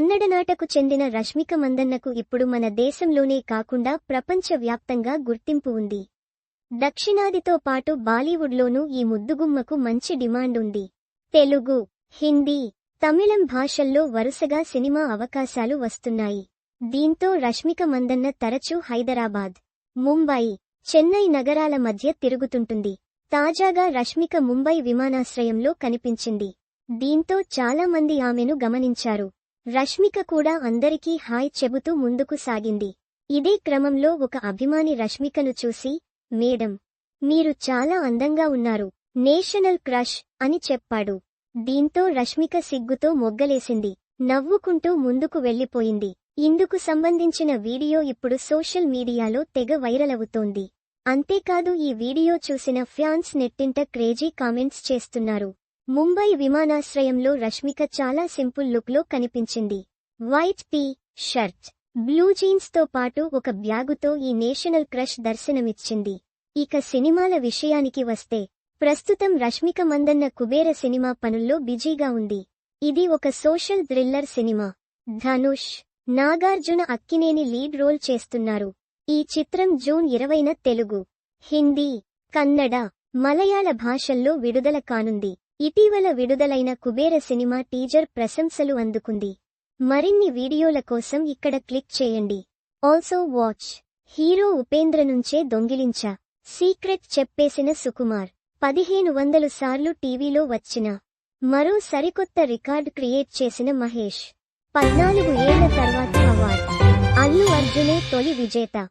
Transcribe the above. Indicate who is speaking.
Speaker 1: కన్నడ నాటకు చెందిన రష్మిక మందన్నకు ఇప్పుడు మన దేశంలోనే కాకుండా ప్రపంచవ్యాప్తంగా గుర్తింపు ఉంది. దక్షిణాదితో పాటు బాలీవుడ్లోనూ ఈ ముద్దుగుమ్మకు మంచి డిమాండ్ ఉంది. తెలుగు హిందీ తమిళం భాషల్లో వరుసగా సినిమా అవకాశాలు వస్తున్నాయి. దీంతో రష్మిక మందన్న తరచూ హైదరాబాద్ ముంబై చెన్నై నగరాల మధ్య తిరుగుతుంటుంది. తాజాగా రష్మిక ముంబై విమానాశ్రయంలో కనిపించింది. దీంతో చాలా మంది ఆమెను గమనించారు. రష్మిక కూడా అందరికీ హాయ్ చెబుతూ ముందుకు సాగింది. ఇదే క్రమంలో ఒక అభిమాని రష్మికను చూసి మేడం మీరు చాలా అందంగా ఉన్నారు నేషనల్ క్రష్ అని చెప్పాడు. దీంతో రష్మిక సిగ్గుతో మొగ్గలేసింది. నవ్వుకుంటూ ముందుకు వెళ్ళిపోయింది ఇందుకు సంబంధించిన వీడియో ఇప్పుడు సోషల్ మీడియాలో తెగ వైరల్ అవుతోంది. అంతేకాదు ఈ వీడియో చూసిన ఫ్యాన్స్ నెట్టింట క్రేజీ కామెంట్స్ చేస్తున్నారు. ముంబై విమానాశ్రయంలో రష్మిక చాలా సింపుల్ లుక్లో కనిపించింది. వైట్ టీ షర్ట్ బ్లూ జీన్స్తో పాటు ఒక బ్యాగుతో ఈ నేషనల్ క్రష్ దర్శనమిచ్చింది. ఇక సినిమాల విషయానికి వస్తే ప్రస్తుతం రష్మిక మందన్న కుబేర సినిమా పనుల్లో బిజీగా ఉంది. ఇది ఒక social thriller cinema. Dhanush Nagarjuna Akkineni lead role చేస్తున్నారు. ఈ చిత్రం జూన్ ఇరవైన తెలుగు హిందీ కన్నడ మలయాళ భాషల్లో విడుదల కానుంది. ఇటీవల విడుదలైన కుబేర సినిమా టీజర్ ప్రశంసలు అందుకుంది. మరిన్ని వీడియోల కోసం ఇక్కడ క్లిక్ చేయండి. ఆల్సో వాచ్ హీరో ఉపేంద్ర నుంచే దొంగిలించా. సీక్రెట్ చెప్పేసిన సుకుమార్. పదిహేను వందలు సార్లు టీవీలో వచ్చిన. మరో సరికొత్త రికార్డ్ క్రియేట్ చేసిన మహేష్. పద్నాలుగు ఏళ్ళ తర్వాత అవార్డ్. అల్లు అర్జునే తొలి విజేత.